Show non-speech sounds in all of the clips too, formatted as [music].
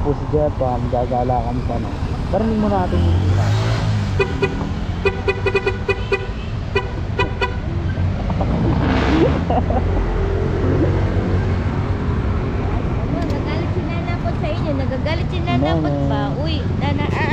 lang po si Jeff. Um, gagala kami sa ano. Parinig mo natin yung isa. Nagagalit si Nana po sa inyo. Nagagalit si Nana po Nana. ba? Uy, Nana, ah.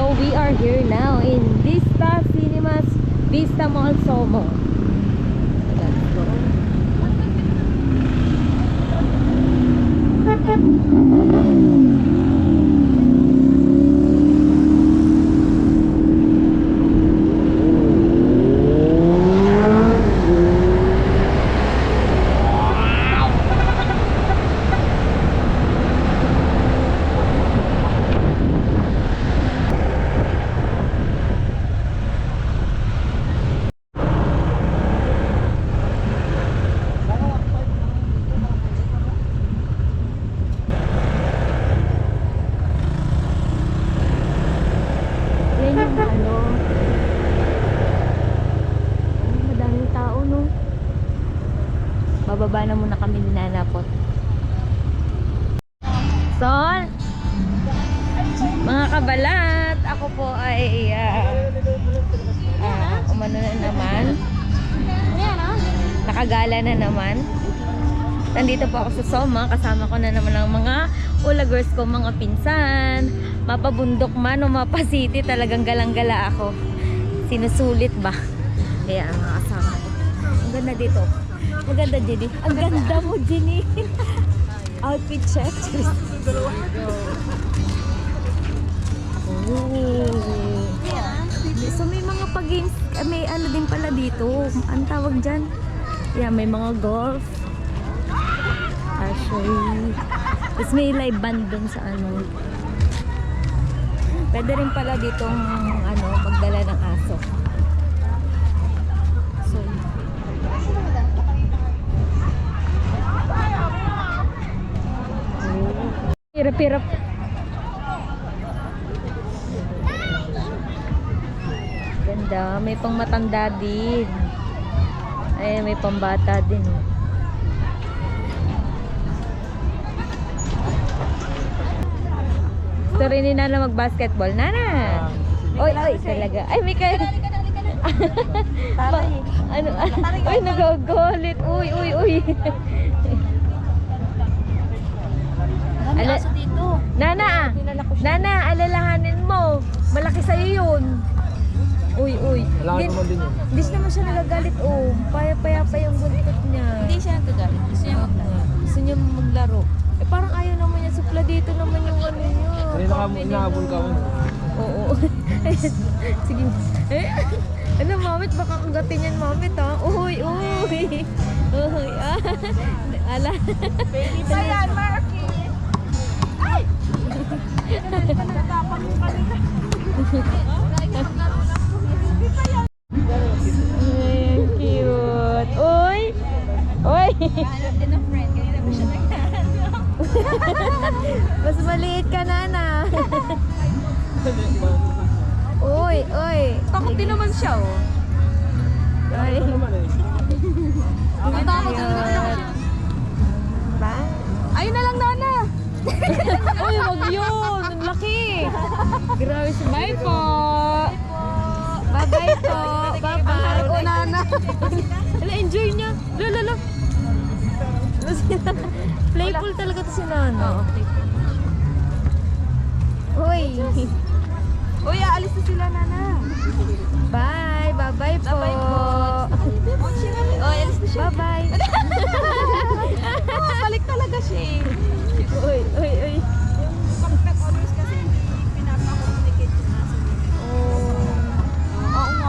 So we are here now in Vista Cinemas, Vista Mall Somo. Let's go. Yan yung ano. Ay, madaming tao, no? Bababa na muna kami ni Nanapot. Son! Mga kabalat! Ako po ay ah, ah, umano na naman. Nakagala na naman. Nandito po ako sa Soma. Kasama ko na naman ang mga ulagers ko, mga pinsan. Mapabundok man o mapasiti, talagang galang-gala ako. Sinusulit ba? Kaya ang mga kasama ko. Ang ganda dito. Maganda, Jenny. Ang ganda mo, Jenny. [laughs] Outfit check. [laughs] So may mga pag-games, ah, may ano din pala dito. Ang tawag dyan? Yeah, may mga golf. Archery. Tapos may live band dun sa ano. Pwede rin pala ditong ano, magdala ng aso. So, Hirap-hirap. Ganda. May pang matanda din. Ay, may pambata din. Gusto rin ni Nana mag-basketball. Nana! Oy, oy, talaga. Ay, may kaya. Taray. [laughs] ano, uy, [laughs] nagagalit. Uy, uy, uy. Ala-. Nana. Nana, alalahanin mo. Malaki sa'yo yun. Uy, uy. Kailangan Hindi- naman din yun. Hindi naman siya nagagalit, oh. Paya-paya pa yung buntot niya. Hindi siya nagagalit. Gusto niya maglaro. Gusto niya maglaro. Eh, parang ayaw naman niya. Supla dito naman yung ano niya. Kanina ka mo Family inahabol ka mo. Oo. [laughs] Sige. Eh, ano, mamit, baka kagatin yan, mamit, ha? Uy, uy. Uy, ah. Ala. Baby pa yan, Marky. Ay! [laughs] Pagkatapang mo kanina. [laughs] Ay, cute. Uy. Uy. Hanap din ng friend. Kanina pa siya naghahanap. [laughs] Mas maliit ka, Nana. uy, uy. Takot din naman siya, oh. Uy. eh. Natakot din naman siya. Ba? Ayun na lang, Nana. [laughs] Uy, wag yun. Ang laki. Grabe si Bye. Bye-bye po. [laughs] Bye-bye. Oh, Nana. [laughs] Ala, enjoy niya. Lala, lala. [laughs] Playful talaga to si Nana. Uy. Uy, aalis na sila, Nana. Bye. Bye-bye po. Bye-bye po. Oh. Oh, alis na siya. Bye-bye. Oh, balik talaga siya eh. uy, uy, uy.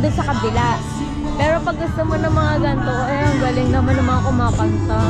doon sa kabila. Pero pag gusto mo ng mga ganito, eh, ang galing naman ng mga kumakanta.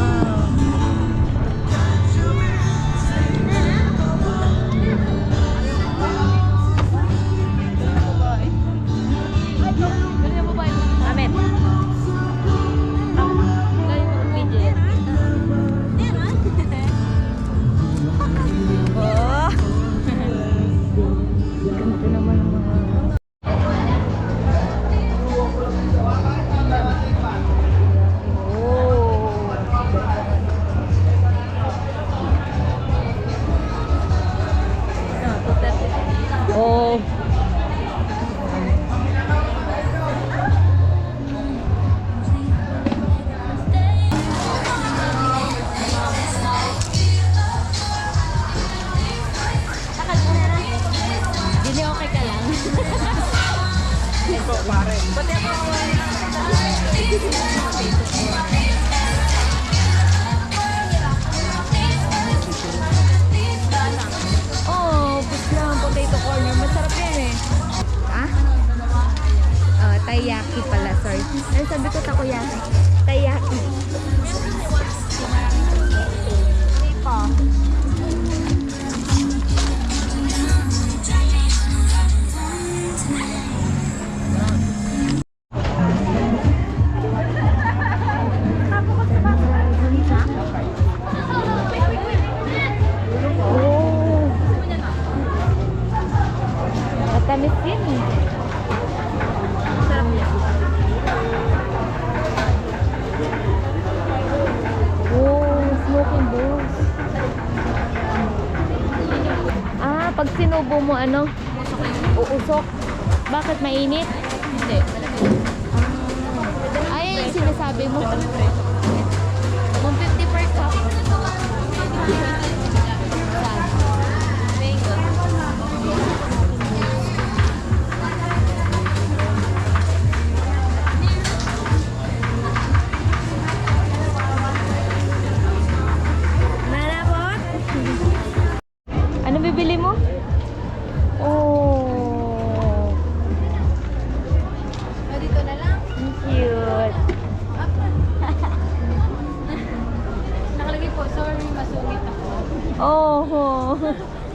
Mo ano? Uusok. Bakit mainit? Hindi. Yung sinasabi mo.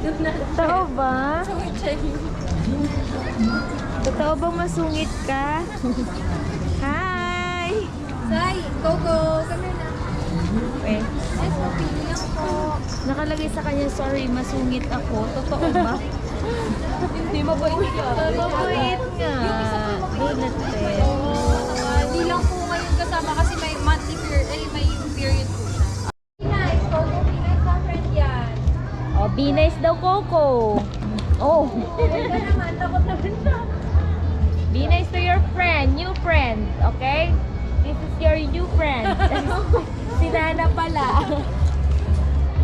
Totoo ba? Totoo ba masungit ka? Hi! Say, go go. Come here na. Eh, Yes, pili lang po. nakalagay sa kanya, sorry, masungit ako. Totoo ba? [laughs] Hindi, mabait ka. Mabait nga. Eh. Hindi be nice daw, Coco. Oh, naman, takot naman siya. be nice to your friend, new friend, okay? This is your new friend. [laughs] si Nana pala.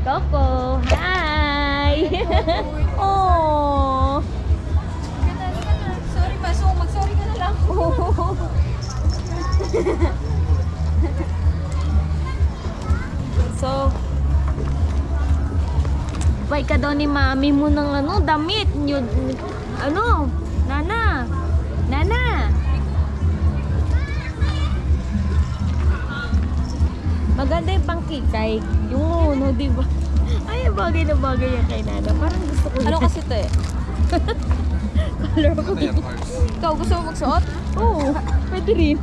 Coco, hi! [laughs] oh. Sorry, masung. Mag-sorry ka na lang. [laughs] so, Bay ka daw ni mami mo ng ano, damit. Yun, ano, nana. Nana. Maganda yung pangkikay. Yung ano, di ba? [laughs] Ay, bagay na bagay yan kay nana. Parang gusto ko Ano [laughs] yan. kasi ito eh? color ko? Ikaw, gusto mo magsuot? Oo, pwede rin.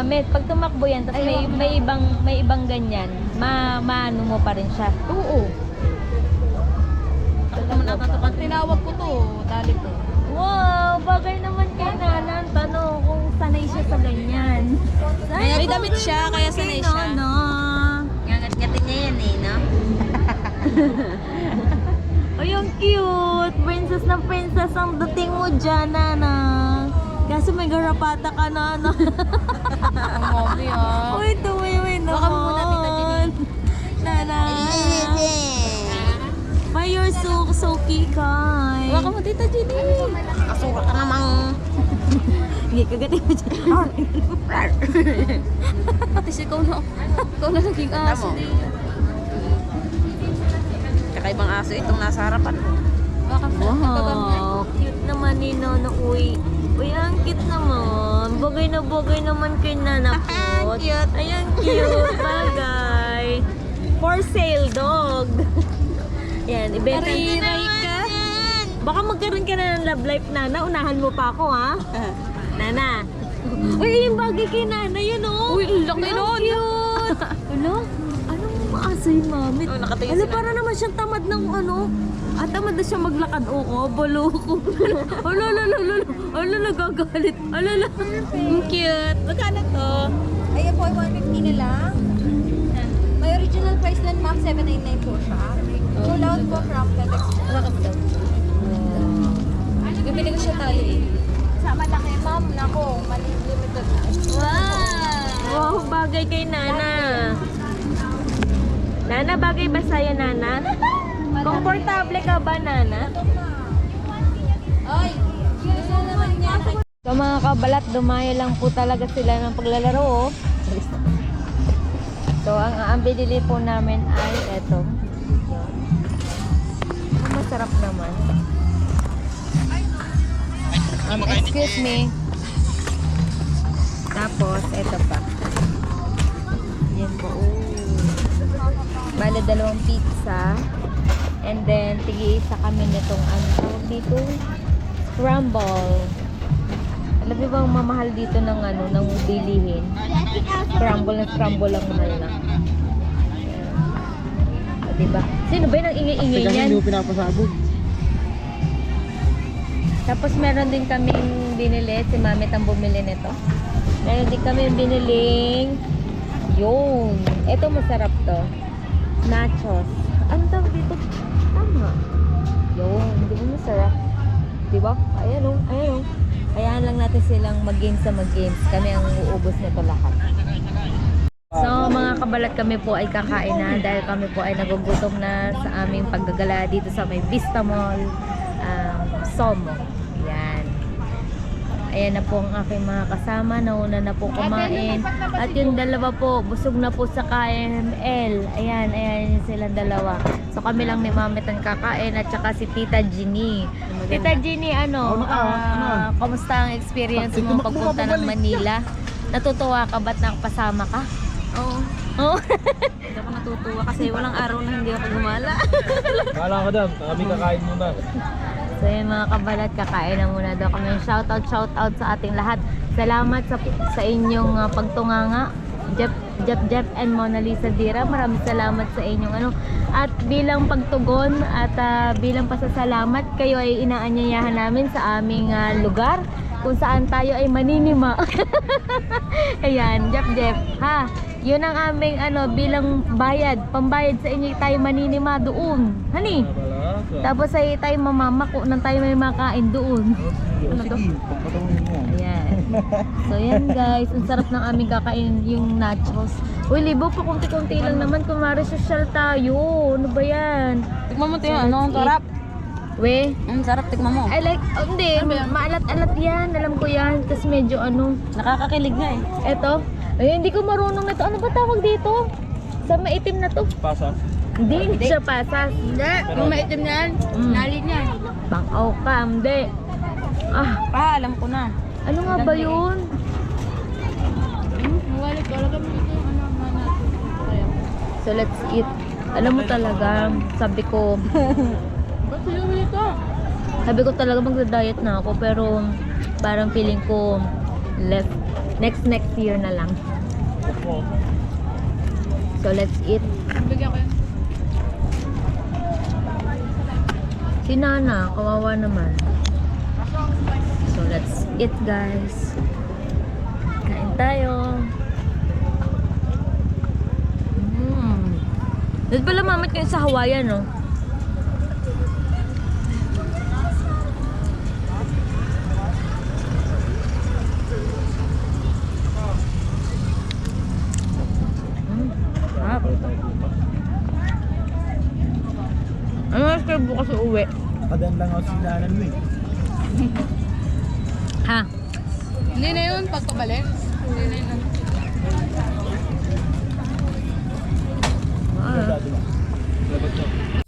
May, pag tumakbo yan, tapos may, may ibang may ibang ganyan, ma maano mo pa rin siya. Oo. Tinawag ko to, dali to. Wow, bagay naman kay Nana. Ang Tanong kung sanay siya sa ganyan. May damit siya, kaya sanay siya. No. Ngangat-ngatin niya yan eh, no? [laughs] Ay, ang cute! Princess na princess ang dating mo dyan, Nana. Kaso may garapata ka, Nana. Ang mommy ah. Uy, tuwi-wi naman. Baka mo muna, Tita Jenny. Nana. Why you're so, so kikay? Baka mo, Tita Jenny. Kasura ka namang. Hindi, kagatin mo dyan. Pati siya, ikaw na. Ikaw na naging aso. Kakaibang aso itong nasa harapan. Baka Wow, cute naman. Bagay na bagay naman kay Nana [laughs] po. cute. Ayan, cute. [laughs] Bagay. For sale, dog. [laughs] Yan, ibenta. Pariray ka. Baka magkaroon ka na ng love life, Nana. Unahan mo pa ako, ha? Nana. Uy, yung bagay kay Nana, yun, oh. Uy, ang laki Ang nun. cute. Ano? Anong maasa yung mami? Oh, Ano, sila. para naman siyang tamad ng ano? Ah, tamad na siya maglakad. Oo, balo ko. [laughs] Ala, ala, ala, ala. Ala, nagagalit. Ala, ala. Ang cute. Magkano to? Ayan po, 150 na lang. May original price lang, ma'am, 799 po siya. Full out po from FedEx. Bakit daw? Bibili ko siya tali eh. Sa malaki, ma'am, nako, maliit limited na. Wow! Wow, bagay kay Nana. Nana, bagay ba sa'yo, Nana? [laughs] Komportable ka ba, Nana? Ay, gusto naman niya. So mga kabalat, dumayo lang po talaga sila ng paglalaro. oh. So ang ang binili po namin ay eto. Masarap naman. Um, excuse me. Tapos, eto pa. Yan po. Oh. Bale, dalawang pizza. And then, tigi-isa kami nitong ano tawag dito? Scramble. Alam niyo bang mamahal dito ng ano, ng bilihin? Scramble na scramble lang mahal na. O, diba? Sino ba yung ang ingay-ingay niyan? hindi mo pinapasabog. Tapos meron din kaming binili, si Mami ang bumili nito. Meron din kami biniling yun. Ito masarap to. Nachos. Ano tawag dito? Tama. Yun, di ba masarap? Di ba? Ayan o, ayan o. Hayaan lang natin silang mag-games sa mag-games. Kami ang uubos nito lahat. So mga kabalat kami po ay kakain na dahil kami po ay nagugutom na sa aming paggagala dito sa may Vista Mall um, Somo. Yan. Ayan na po ang aking mga kasama. Nauna na po kumain. At yung dalawa po, busog na po sa KML. Ayan, ayan yung silang dalawa. So kami lang ni Mamit ang kakain at saka si Tita Ginny. Tita Ginny, ano, ah, kamusta ang experience mo pagpunta ng? Manila? Natutuwa ka ba't nakapasama ka? Oo. Oo. Hindi ako natutuwa kasi walang araw na hindi ako gumala. Kala ko daw, kami kakain muna. [laughs] So yun mga kabalat, kakain na muna daw kami. Shoutout, shoutout sa ating lahat. Salamat sa, sa inyong uh, pagtunganga. Jeff, Jeff, Jeff and Mona Lisa Dira. Maraming salamat sa inyong ano. At bilang pagtugon at ah, bilang pasasalamat, kayo ay inaanyayahan namin sa aming ah, lugar kung saan tayo ay maninima. [laughs] Ayan, Jeff, Jeff. Ha? Yun ang aming ano, bilang bayad, pambayad sa inyo tayo maninima doon. Hani? Tapos ay tayo mamamako nang tayo may makain doon. Ano to? Sige, pagpatawin mo. Ayan. [laughs] So yan guys, ang sarap ng aming kakain yung nachos. Uy, libo pa kunti-kunti lang naman kung mara social tayo. Ano ba yan? Tikman mo ito. Ano? Ang sarap. We, Ang sarap. Tikman mo. I like, oh, hindi, maalat-alat yan. Alam ko yan. Tapos medyo ano, Nakakakilig nga eh. eto. Ay, hindi ko marunong nito. Ano ba tawag dito? Sa maitim na to. Pasa. Hindi, hindi siya pasas. Hindi. Yung maitim na yan. Mm. Nali niya. Bang ka, hindi. Ah, Ah, alam ko na. ano nga ba yun? Wala ko. Alam dito yung ano natin. So let's eat. Alam mo talaga, sabi ko, [laughs] Ba't sila dito? sabi ko talaga magda-diet na ako pero parang feeling ko left Next next year na lang. So let's eat. Bigyan ko yun. Si Nana, kawawa naman. So let's eat guys. Kain tayo. Mm. Dito pala mamit kayo sa Hawaiian, no? kasi uwi. Kadan lang ako sinanan mo eh. [laughs] ha? Hindi na yun pagkabalik. Hindi na yun. Ano ah.